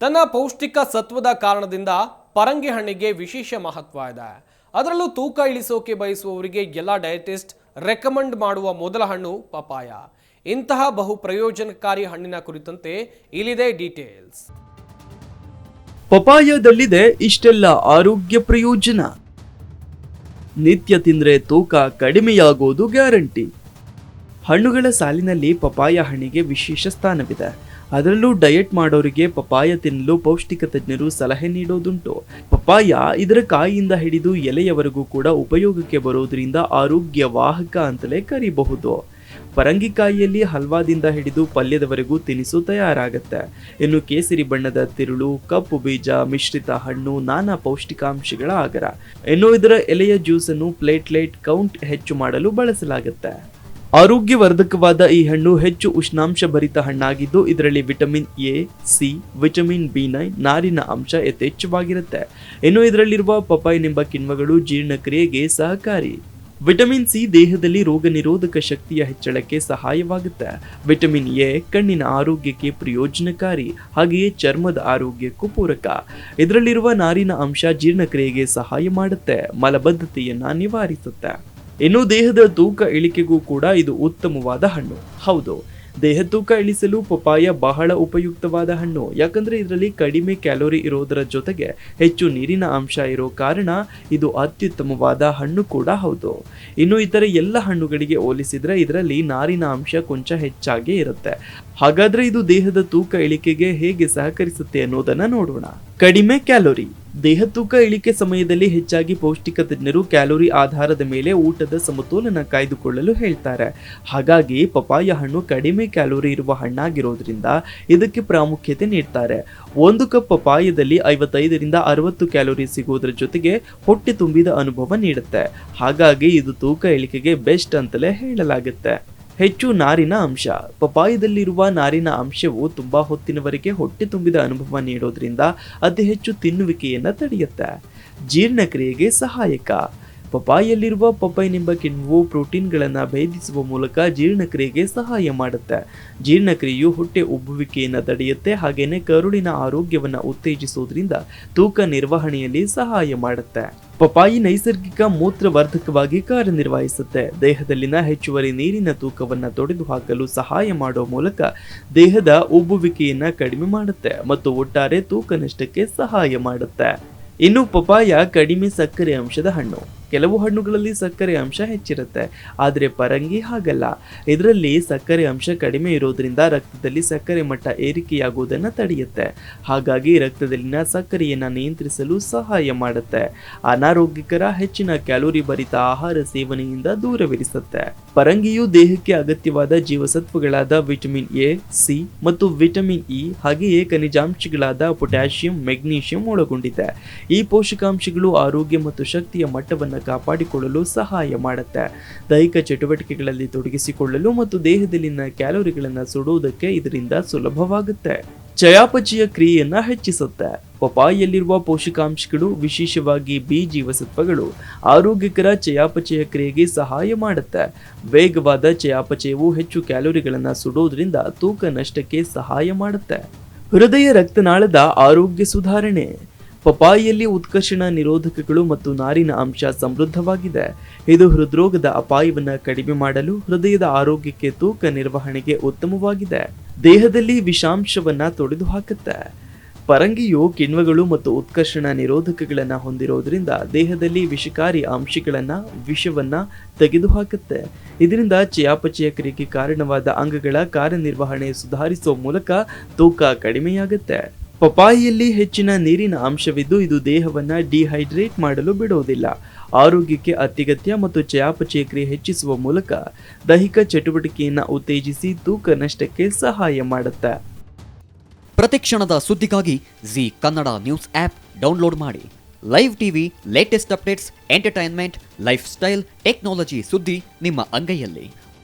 ತನ್ನ ಪೌಷ್ಟಿಕ ಸತ್ವದ ಕಾರಣದಿಂದ ಪರಂಗಿ ಹಣ್ಣಿಗೆ ವಿಶೇಷ ಮಹತ್ವ ಇದೆ. ಅದರಲ್ಲೂ ತೂಕ ಇಳಿಸೋಕೆ ಬಯಸುವವರಿಗೆ ಎಲ್ಲ ಡಯಟಿಸ್ಟ್ ರೆಕಮೆಂಡ್ ಮಾಡುವ ಮೊದಲ ಹಣ್ಣು ಪಪಾಯ ಇಂತಹ ಬಹು ಪ್ರಯೋಜನಕಾರಿ ಹಣ್ಣಿನ ಕುರಿತಂತೆ ಇಲ್ಲಿದೆ ಡೀಟೇಲ್ಸ್. ಪಪಾಯದಲ್ಲಿದೆ ಇಷ್ಟೆಲ್ಲ ಆರೋಗ್ಯ ಪ್ರಯೋಜನ. ನಿತ್ಯ ತಿಂದ್ರೆ ತೂಕ ಕಡಿಮೆಯಾಗೋದು ಗ್ಯಾರಂಟಿ. ಹಣ್ಣುಗಳ ಸಾಲಿನಲ್ಲಿ ಪಪಾಯ ಹಣ್ಣಿಗೆ ವಿಶೇಷ ಸ್ಥಾನವಿದೆ. ಅದರಲ್ಲೂ ಡಯಟ್ ಮಾಡೋರಿಗೆ ಪಪಾಯ ತಿನ್ನಲು ಪೌಷ್ಟಿಕ ತಜ್ಞರು ಸಲಹೆ ನೀಡೋದುಂಟು. ಪಪಾಯ ಇದರ ಕಾಯಿಯಿಂದ ಹಿಡಿದು ಎಲೆಯವರೆಗೂ ಕೂಡ ಉಪಯೋಗಕ್ಕೆ ಬರೋದ್ರಿಂದ ಆರೋಗ್ಯ ವಾಹಕ ಅಂತಲೇ ಕರಿಬಹುದು. ಪರಂಗಿಕಾಯಿಯಲ್ಲಿ ಹಲ್ವಾದಿಂದ ಹಿಡಿದು ಪಲ್ಯದವರೆಗೂ ತಿನಿಸು ತಯಾರಾಗುತ್ತೆ. ಇನ್ನು ಕೇಸರಿ ಬಣ್ಣದ ತಿರುಳು, ಕಪ್ಪು ಬೀಜ, ಮಿಶ್ರಿತ ಹಣ್ಣು, ನಾನಾ ಪೌಷ್ಟಿಕಾಂಶಗಳ ಆಗರ. ಇನ್ನು ಇದರ ಎಲೆಯ ಜ್ಯೂಸನ್ನು ಪ್ಲೇಟ್ಲೆಟ್ ಕೌಂಟ್ ಹೆಚ್ಚು ಮಾಡಲು ಬಳಸಲಾಗುತ್ತೆ. ಆರೋಗ್ಯವರ್ಧಕವಾದ ಈ ಹಣ್ಣು ಹೆಚ್ಚು ಉಷ್ಣಾಂಶ ಭರಿತ ಹಣ್ಣಾಗಿದ್ದು, ಇದರಲ್ಲಿ vitamin A, C, vitamin B nine, ನಾರಿನ ಅಂಶ ಯಥೇಚ್ಛವಾಗಿರುತ್ತೆ. ಇನ್ನು ಇದರಲ್ಲಿರುವ ಪಪಾಯಿನೆಂಬ ಕಿಣ್ವಗಳು ಜೀರ್ಣಕ್ರಿಯೆಗೆ ಸಹಕಾರಿ. ವಿಟಮಿನ್ ಸಿ ದೇಹದಲ್ಲಿ ರೋಗ ನಿರೋಧಕ ಶಕ್ತಿಯ ಹೆಚ್ಚಳಕ್ಕೆ ಸಹಾಯವಾಗುತ್ತೆ. ವಿಟಮಿನ್ ಎ ಕಣ್ಣಿನ ಆರೋಗ್ಯಕ್ಕೆ ಪ್ರಯೋಜನಕಾರಿ, ಹಾಗೆಯೇ ಚರ್ಮದ ಆರೋಗ್ಯಕ್ಕೂ ಪೂರಕ. ಇದರಲ್ಲಿರುವ ನಾರಿನ ಅಂಶ ಜೀರ್ಣಕ್ರಿಯೆಗೆ ಸಹಾಯ ಮಾಡುತ್ತೆ, ಮಲಬದ್ಧತೆಯನ್ನು ನಿವಾರಿಸುತ್ತೆ. ಇನ್ನು ದೇಹದ ತೂಕ ಇಳಿಕೆಗೂ ಕೂಡ ಇದು ಉತ್ತಮವಾದ ಹಣ್ಣು. ಹೌದು, ದೇಹ ತೂಕ ಇಳಿಸಲು ಪಪಾಯ ಬಹಳ ಉಪಯುಕ್ತವಾದ ಹಣ್ಣು. ಯಾಕಂದ್ರೆ ಇದರಲ್ಲಿ ಕಡಿಮೆ ಕ್ಯಾಲೋರಿ ಇರೋದರ ಜೊತೆಗೆ ಹೆಚ್ಚು ನೀರಿನ ಅಂಶ ಇರೋ ಕಾರಣ ಇದು ಅತ್ಯುತ್ತಮವಾದ ಹಣ್ಣು ಕೂಡ ಹೌದು. ಇನ್ನು ಇತರ ಎಲ್ಲ ಹಣ್ಣುಗಳಿಗೆ ಹೋಲಿಸಿದ್ರೆ ಇದರಲ್ಲಿ ನಾರಿನ ಅಂಶ ಕೊಂಚ ಹೆಚ್ಚಾಗೇ ಇರುತ್ತೆ. ಹಾಗಾದ್ರೆ ಇದು ದೇಹದ ತೂಕ ಇಳಿಕೆಗೆ ಹೇಗೆ ಸಹಕರಿಸುತ್ತೆ ಅನ್ನೋದನ್ನ ನೋಡೋಣ. ಕಡಿಮೆ ಕ್ಯಾಲೋರಿ. ದೇಹ ತೂಕ ಇಳಿಕೆ ಸಮಯದಲ್ಲಿ ಹೆಚ್ಚಾಗಿ ಪೌಷ್ಟಿಕ ತಜ್ಞರು ಕ್ಯಾಲೋರಿ ಆಧಾರದ ಮೇಲೆ ಊಟದ ಸಮತೋಲನ ಕಾಯ್ದುಕೊಳ್ಳಲು ಹೇಳ್ತಾರೆ. ಹಾಗಾಗಿ ಪಪಾಯ ಹಣ್ಣು ಕಡಿಮೆ ಕ್ಯಾಲೋರಿ ಇರುವ ಹಣ್ಣಾಗಿರೋದ್ರಿಂದ ಇದಕ್ಕೆ ಪ್ರಾಮುಖ್ಯತೆ ನೀಡ್ತಾರೆ. ಒಂದು ಕಪ್ ಪಪಾಯದಲ್ಲಿ ಐವತ್ತೈದರಿಂದ ಅರವತ್ತು ಕ್ಯಾಲೋರಿ ಸಿಗೋದ್ರ ಜೊತೆಗೆ ಹೊಟ್ಟೆ ತುಂಬಿದ ಅನುಭವ ನೀಡುತ್ತೆ. ಹಾಗಾಗಿ ಇದು ತೂಕ ಇಳಿಕೆಗೆ ಬೆಸ್ಟ್ ಅಂತಲೇ ಹೇಳಲಾಗುತ್ತೆ. ಹೆಚ್ಚು ನಾರಿನ ಅಂಶ. ಪಪಾಯದಲ್ಲಿರುವ ನಾರಿನ ಅಂಶವು ತುಂಬಾ ಹೊತ್ತಿನವರೆಗೆ ಹೊಟ್ಟೆ ತುಂಬಿದ ಅನುಭವ ನೀಡೋದ್ರಿಂದ ಅತಿ ಹೆಚ್ಚು ತಿನ್ನುವಿಕೆಯನ್ನು ತಡೆಯುತ್ತೆ. ಜೀರ್ಣಕ್ರಿಯೆಗೆ ಸಹಾಯಕ. ಪಪಾಯಲ್ಲಿರುವ ನಿಂಬ ಕಿಣ್ವು ಪ್ರೋಟೀನ್ಗಳನ್ನು ಭೇದಿಸುವ ಮೂಲಕ ಜೀರ್ಣಕ್ರಿಯೆಗೆ ಸಹಾಯ ಮಾಡುತ್ತೆ. ಜೀರ್ಣಕ್ರಿಯೆಯು ಹೊಟ್ಟೆ ಉಬ್ಬುವಿಕೆಯನ್ನು ತಡೆಯುತ್ತೆ ಹಾಗೆಯೇ ಕರುಳಿನ ಆರೋಗ್ಯವನ್ನು ಉತ್ತೇಜಿಸುವುದರಿಂದ ತೂಕ ನಿರ್ವಹಣೆಯಲ್ಲಿ ಸಹಾಯ ಮಾಡುತ್ತೆ. ಪಪಾಯಿ ನೈಸರ್ಗಿಕ ಮೂತ್ರವರ್ಧಕವಾಗಿ ಕಾರ್ಯನಿರ್ವಹಿಸುತ್ತೆ. ದೇಹದಲ್ಲಿನ ಹೆಚ್ಚುವರಿ ನೀರಿನ ತೂಕವನ್ನು ತೊಡೆದು ಹಾಕಲು ಸಹಾಯ ಮಾಡುವ ಮೂಲಕ ದೇಹದ ಉಬ್ಬುವಿಕೆಯನ್ನು ಕಡಿಮೆ ಮಾಡುತ್ತೆ ಮತ್ತು ಒಟ್ಟಾರೆ ತೂಕ ನಷ್ಟಕ್ಕೆ ಸಹಾಯ ಮಾಡುತ್ತೆ. ಇನ್ನು ಪಪಾಯ ಕಡಿಮೆ ಸಕ್ಕರೆ ಅಂಶದ ಹಣ್ಣು. ಕೆಲವು ಹಣ್ಣುಗಳಲ್ಲಿ ಸಕ್ಕರೆ ಅಂಶ ಹೆಚ್ಚಿರುತ್ತೆ, ಆದರೆ ಪರಂಗಿ ಹಾಗಲ್ಲ. ಇದರಲ್ಲಿ ಸಕ್ಕರೆ ಅಂಶ ಕಡಿಮೆ ಇರೋದ್ರಿಂದ ರಕ್ತದಲ್ಲಿ ಸಕ್ಕರೆ ಮಟ್ಟ ಏರಿಕೆಯಾಗುವುದನ್ನು ತಡೆಯುತ್ತೆ. ಹಾಗಾಗಿ ರಕ್ತದಲ್ಲಿನ ಸಕ್ಕರೆಯನ್ನು ನಿಯಂತ್ರಿಸಲು ಸಹಾಯ ಮಾಡುತ್ತೆ. ಅನಾರೋಗ್ಯಕರ ಹೆಚ್ಚಿನ ಕ್ಯಾಲೋರಿ ಭರಿತ ಆಹಾರ ಸೇವನೆಯಿಂದ ದೂರವಿರಿಸುತ್ತೆ. ಪರಂಗಿಯು ದೇಹಕ್ಕೆ ಅಗತ್ಯವಾದ ಜೀವಸತ್ವಗಳಾದ ವಿಟಮಿನ್ ಎ, ಸಿ ಮತ್ತು ವಿಟಮಿನ್ ಇ ಹಾಗೆಯೇ ಖನಿಜಾಂಶಗಳಾದ ಪೊಟ್ಯಾಷಿಯಂ, ಮೆಗ್ನೀಷಿಯಂ ಒಳಗೊಂಡಿದೆ. ಈ ಪೋಷಕಾಂಶಗಳು ಆರೋಗ್ಯ ಮತ್ತು ಶಕ್ತಿಯ ಮಟ್ಟವನ್ನು ಕಾಪಾಡಿಕೊಳ್ಳಲು ಸಹಾಯ ಮಾಡುತ್ತೆ. ದೈಹಿಕ ಚಟುವಟಿಕೆಗಳಲ್ಲಿ ತೊಡಗಿಸಿಕೊಳ್ಳಲು ಮತ್ತು ದೇಹದಲ್ಲಿನ ಕ್ಯಾಲೋರಿಗಳನ್ನು ಸುಡುವುದಕ್ಕೆ ಇದರಿಂದ ಸುಲಭವಾಗುತ್ತೆ. ಚಯಾಪಚಯ ಕ್ರಿಯೆಯನ್ನ ಹೆಚ್ಚಿಸುತ್ತೆ. ಪಪಾಯಿಯಲ್ಲಿರುವ ಪೋಷಕಾಂಶಗಳು, ವಿಶೇಷವಾಗಿ ಬಿ ಜೀವಸತ್ವಗಳು ಆರೋಗ್ಯಕರ ಚಯಾಪಚಯ ಕ್ರಿಯೆಗೆ ಸಹಾಯ ಮಾಡುತ್ತೆ. ವೇಗವಾದ ಚಯಾಪಚಯವು ಹೆಚ್ಚು ಕ್ಯಾಲೋರಿಗಳನ್ನು ಸುಡೋದ್ರಿಂದ ತೂಕ ನಷ್ಟಕ್ಕೆ ಸಹಾಯ ಮಾಡುತ್ತೆ. ಹೃದಯ ರಕ್ತನಾಳದ ಆರೋಗ್ಯ ಸುಧಾರಣೆ. ಪಪಾಯಿಯಲ್ಲಿ ಉತ್ಕರ್ಷಣ ನಿರೋಧಕಗಳು ಮತ್ತು ನಾರಿನ ಅಂಶ ಸಮೃದ್ಧವಾಗಿದೆ. ಇದು ಹೃದ್ರೋಗದ ಅಪಾಯವನ್ನು ಕಡಿಮೆ ಮಾಡಲು ಹೃದಯದ ಆರೋಗ್ಯಕ್ಕೆ ತೂಕ ನಿರ್ವಹಣೆಗೆ ಉತ್ತಮವಾಗಿದೆ. ದೇಹದಲ್ಲಿ ವಿಷಾಂಶವನ್ನ ತೊಡೆದು ಹಾಕುತ್ತೆ ಪರಂಗಿಯು ಕಿಣ್ವಗಳು ಮತ್ತು ಉತ್ಕರ್ಷಣ ನಿರೋಧಕಗಳನ್ನು ಹೊಂದಿರೋದ್ರಿಂದ ದೇಹದಲ್ಲಿ ವಿಷಕಾರಿ ಅಂಶಗಳನ್ನು, ವಿಷವನ್ನ ತೆಗೆದುಹಾಕುತ್ತೆ. ಇದರಿಂದ ಚಯಾಪಚಯ ಕ್ರಿಯೆಗೆ ಕಾರಣವಾದ ಅಂಗಗಳ ಕಾರ್ಯನಿರ್ವಹಣೆ ಸುಧಾರಿಸುವ ಮೂಲಕ ತೂಕ ಕಡಿಮೆಯಾಗುತ್ತೆ. ಪಪಾಯಿಯಲ್ಲಿ ಹೆಚ್ಚಿನ ನೀರಿನ ಅಂಶವಿದ್ದು ಇದು ದೇಹವನ್ನ ಡಿಹೈಡ್ರೇಟ್ ಮಾಡಲು ಬಿಡುವುದಿಲ್ಲ. ಆರೋಗ್ಯಕ್ಕೆ ಅತ್ಯಗತ್ಯ ಮತ್ತು ಚಯಾಪಚಯ ಕ್ರಿಯೆ ಹೆಚ್ಚಿಸುವ ಮೂಲಕ ದೈಹಿಕ ಚಟುವಟಿಕೆಯನ್ನು ಉತ್ತೇಜಿಸಿ ತೂಕ ನಷ್ಟಕ್ಕೆ ಸಹಾಯ ಮಾಡುತ್ತೆ. ಪ್ರತಿಕ್ಷಣದ ಸುದ್ದಿಗಾಗಿ Zee Kannada news app download ಮಾಡಿ. Live TV latest updates entertainment lifestyle technology ಸುದ್ದಿ ನಿಮ್ಮ ಅಂಗೈಯಲ್ಲಿ.